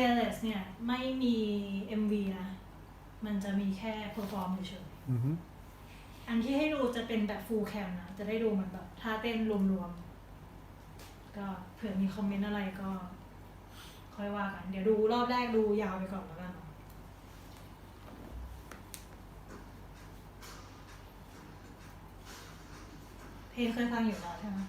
Fearless เนี่ยไม่มี MV นะ มันจะมีแค่ perform เฉยอือฮึๆอันที่ให้ดูจะเป็นแบบ full cam นะ จะได้ดูเหมือนแบบท่าเต้นรวมๆ ก็เผื่อมีคอมเมนต์อะไรก็ ค่อยว่ากัน เดี๋ยวดูรอบแรกดูยาวไปก่อนแล้วกันเนาะเพลงเคยฟังอยู่แล้วใช่ไหม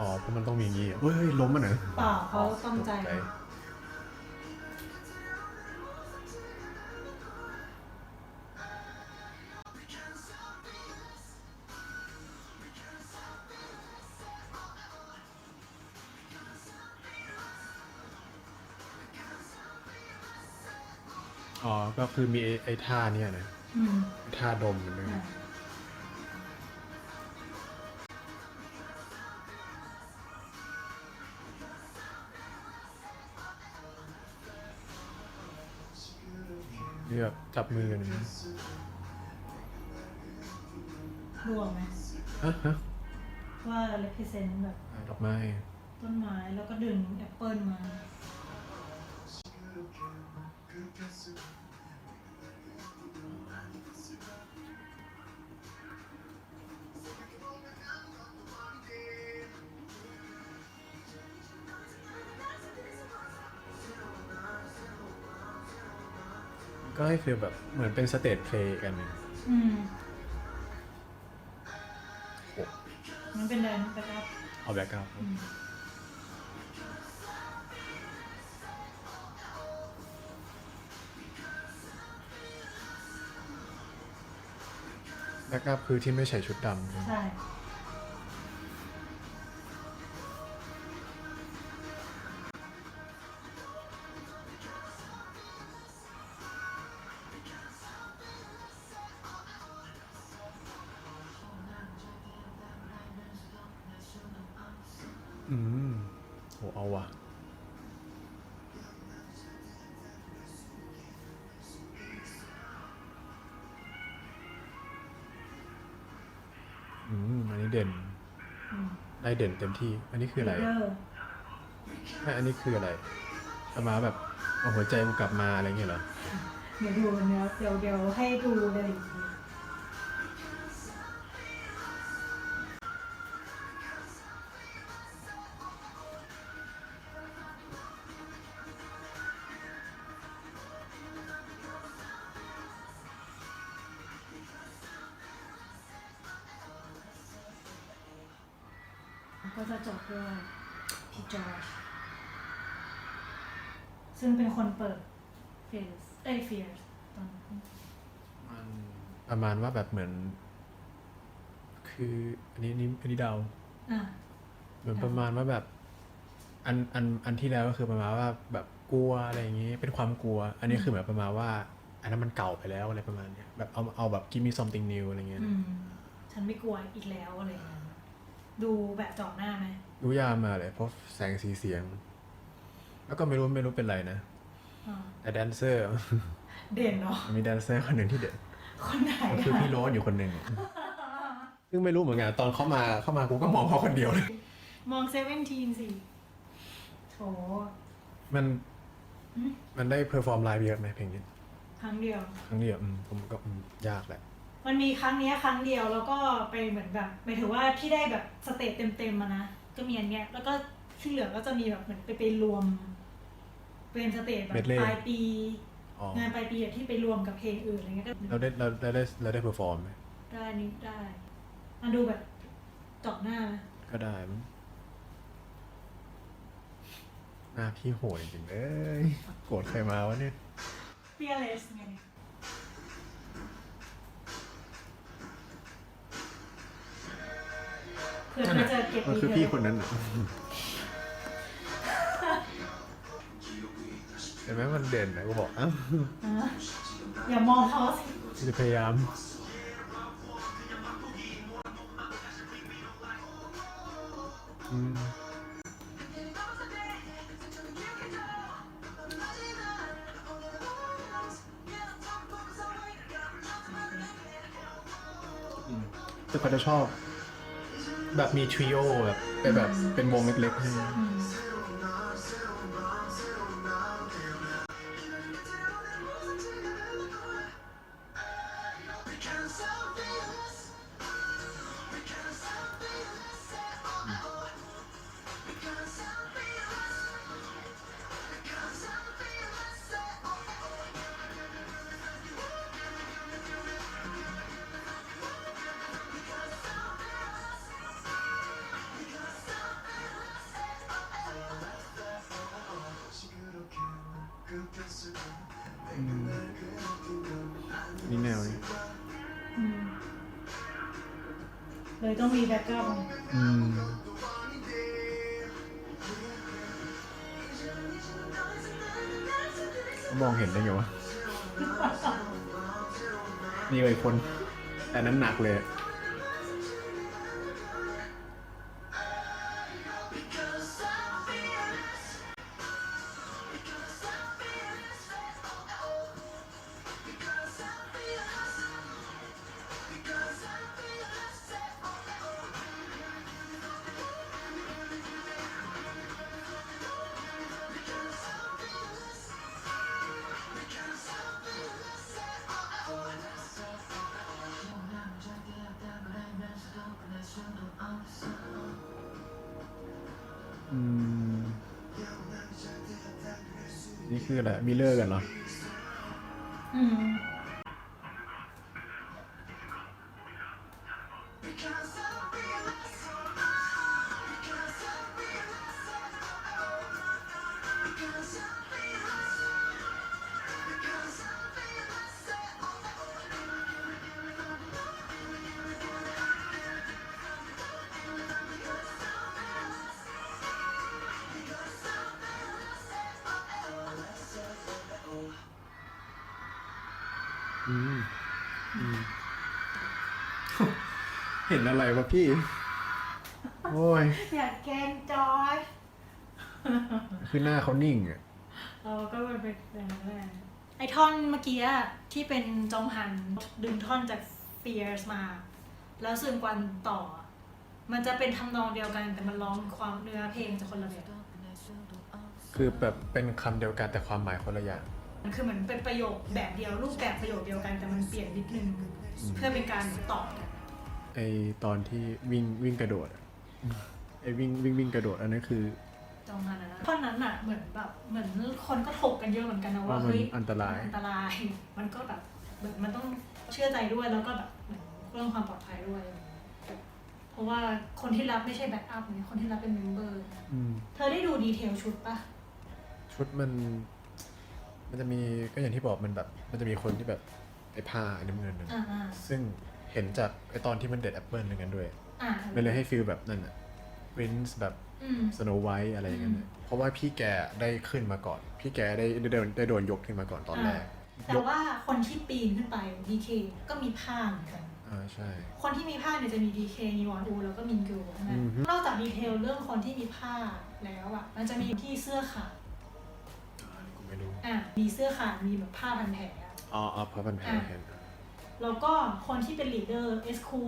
อ๋อเพราะมันต้องมีอย่างงี้เฮ้ยเฮ้ยล้มมันเหรอเปล่าเขาตั้งใจตกอ๋อ ก็คือมีไอ้ไอ้ท่าเนี่ยนะอืมท่าดมมันด้วยอะ นี่แบบจับมือกันอย่างนี้รวมไหมฮะฮะว่า represent แบบดอกไม้ต้นไม้แล้วก็ดึงแอปเปิลมา ก็ให้ฟีลแบบเหมือนเป็นสเตจเพลย์กันเนี่ยอืมมันเป็นแดนแบ็กอัพเอาแบ็กอัพอืมแบ็กอัพคือที่ไม่ใส่ชุดดำใช่ไหมใช่ อืมโหเอาว่ะอืมอันนี้เด่นอืมได้เด่นเต็มที่ อันนี้คืออะไรเดอร์ไม่อันนี้คืออะไรเอามาแบบเอาหัวใจกูกลับมาอะไรเงี้ยเหรอ เดี๋ยวดูเนื้อเดี๋ยวเดี๋ยวให้ดูเลย กทีก็จะจบด้วยพี่จอร์จซึ่งเป็นคนเปิดเฟียสเอ้ยเฟียสตอนนั้นมันประมาณว่าแบบเหมือน คืออันนี้อันนี้อันนี้เดา อะ เหมือนอ่าประมาณว่าแบบ อันอันอันที่แล้วก็คือประมาณว่าแบบกลัวอะไรอย่างงี้ เป็นความกลัว อันนี้คือเหมือนประมาณว่า อันนั้นมันเก่าไปแล้วอะไรประมาณเนี้ยแบบเอาเอาแบบ give me something new อะไรเงี้ยอืม ฉันไม่กลัวอีกแล้วอะไรอย่างเงี้ย ดูแบบเจาะหน้าไหมรู้ยามมาเลย เพราะแสงสีเสียง แล้วก็ไม่รู้ไม่รู้เป็นไรนะอ่าแต่แดนเซอร์ เด่นเนาะมีแดนเซอร์คนหนึ่งที่เด่นคนไหนก็คือพี่โรสอยู่คนหนึ่งซึ่งไม่รู้เหมือนกันตอนเขามาเข้ามากูก็มองเขาคนเดียวเลย มองเซเว่นทีนสิโถมันอืมมันได้เพอร์ฟอร์มไลฟ์เยอะไหมเพลงนี้ ครั้งเดียว ครั้งเดียวอืมผมก็อืมยากแหละ มันมีครั้งเนี้ยครั้งเดียวแล้วก็ไปเหมือนแบบหมายถึงว่าที่ได้แบบสเตจเต็มๆมานะก็มีอันเนี้ยแล้วก็ที่เหลือก็จะมีแบบเหมือนไปไปรวม เป็นสเตจแบบ Medley ปลายปี อ๋องานปลายปีแบบที่ไปรวมกับเพลงอื่นอะไรเงี้ยก็เราได้เราเราได้เราได้เพอร์ฟอร์มไหมได้นิดได้มาดูแบบเจาะหน้าไหมก็ได้มั้งหน้าพี่โหดจริงๆเอ้ยโกรธใครมาวะเนี่ยเฟียเลสไงเพื่อ เอเก็บมัคือพี่คนนั้นน่ะเห็นไหมมันเด่นนะกูบอกอ้าอย่ามองเขาสิจะพยายามอืมแต่เขจะชอบ แบบมีทริโอแบบเป็นแบบเป็นวงเล็กๆ นี่แนวนี้อืมเลยต้องมีแบ็กกราวด์อืมมองเห็นได้ไงวะ นี่เลยคน แต่นั้นหนักเลย นี่คืออะไรมิเลอร์กันเหรอ อืม อืมอืมเห็นอะไรวะพี่ โอ้ย อยากแกล้งจอยคือหน้าเขานิ่งอะเราก็มันเป็นแบบนั้นแหละไอท่อนเมื่อกี้อะที่เป็นจองหันดึงท่อนจาก Fears มา แล้วซึงกวันต่อ มันจะเป็นทำนองเดียวกันแต่มันร้องความเนื้อเพลงจะคนละแบบคือแบบเป็นคำเดียวกันแต่ความหมายคนละอย่างมัน คือเหมือนเป็นประโยคแบบเดียวรูปแบบประโยคเดียวกันแต่มันเปลี่ยนนิดนึงเพื่อเป็นการตอบกันไอตอนที่วิ่งวิ่งกระโดดอะไอวิ่งวิ่งวิ่งกระโดดอันนั้นคือจองหันนะท่อนนั้นอะเหมือนแบบเหมือนคนก็ถกกันเยอะเหมือนกันนะว่าว่ามันเฮ้ยอันตราย อันตราย มันก็แบบเหมือนมันต้องเชื่อใจด้วยแล้วก็แบบเหมือนเรื่องความปลอดภัยด้วย เพราะว่าคนที่รับไม่ใช่แบ็กอัพเนี่ยคนที่รับเป็นเมมเบอร์ อืมเธอได้ดูดีเทลชุดปะชุดมัน มันจะมีก็อย่างที่บอกมันแบบ มันจะมีคนที่แบบไอผ้าไอ้น้ำเงินนั่นอ่าอ่าซึ่งเห็นจากไอตอนที่มันเด็ดแอปเปิลนึงกันด้วยอ่ามันเลยให้ฟีลแบบนั่นอะวินส์แบบอืม สโนไวท์อะไรอย่างเงี้ยนะเพราะว่าพี่แกได้ขึ้นมาก่อน พี่แกได้ได้โดนได้โดนยกขึ้นมาก่อนตอนแรกแต่ยกว่าคนที่ปีนขึ้นไปดีเคก็มีผ้าเหมือนกัน อ่าใช่ คนที่มีผ้าเนี่ยจะมีดีเคมีวอนอูแล้วก็มินกูใช่ไหมอือฮึ นอกจากดีเทลเรื่องคนที่มีผ้าแล้วอะ มันจะมีที่เสื้อขาดอ่านี่กูไม่รู้ อะมีเสื้อขาดมีแบบผ้าพันแผลอะ อ๋ออ๋อเพราะมันแพ้อะเห็นแล้วก็คนที่เป็นลีดเดอร์เอสคู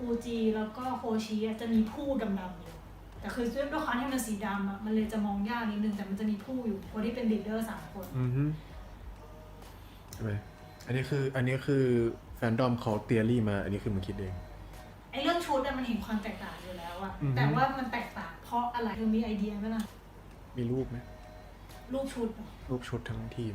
อูจีแล้วก็โคชิอะจะมีผู้ดำๆอยู่แต่คือด้วยความที่มันสีดำอะมันเลยจะมองยากนิดนึงแต่มันจะมีผู้อยู่คนที่เป็นลีดเดอร์สามคน อือฮึใช่ไหมอันนี้คืออันนี้คือแฟนดอมเขาเตียรี่มา อันนี้คือมึงคิดเอง ไอ้เรื่องชุดอะมันเห็นความแตกต่างอยู่แล้วอะอือฮึ แต่ว่ามันแตกต่างเพราะอะไรเธอมีไอเดียไหมล่ะ มีรูปไหม รูปชุดเหรอรูปชุดทั้งทีม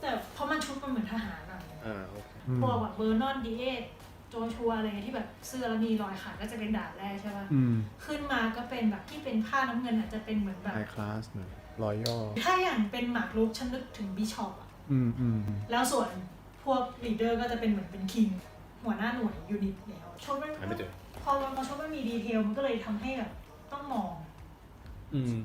แต่เพราะมันชุดมันเหมือนทหารอะอ่าโอเคพวกแบบเบอร์นอนดีเอสโจชัวอะไรเงี้ยที่แบบเสื้อแล้วมีรอยขาดก็จะเป็นด่านแรกใช่ป่ะ อืมขึ้นมาก็เป็นแบบที่เป็นผ้าน้ำเงินอาจจะเป็นเหมือนแบบ ไฮคลาสหน่อยรอยย่อถ้าอย่างเป็นหมากรุกฉันนึกถึงบิชอปอะอืมอืมแล้วส่วนพวกลีดเดอร์ก็จะเป็นเหมือนเป็นคิงอ หัวหน้าหน่วยยูนิตแล้วชดมันหาไม่เจอ พอมันมาชดมันมีดีเทลมันก็เลยทำให้แบบต้องมอง อืม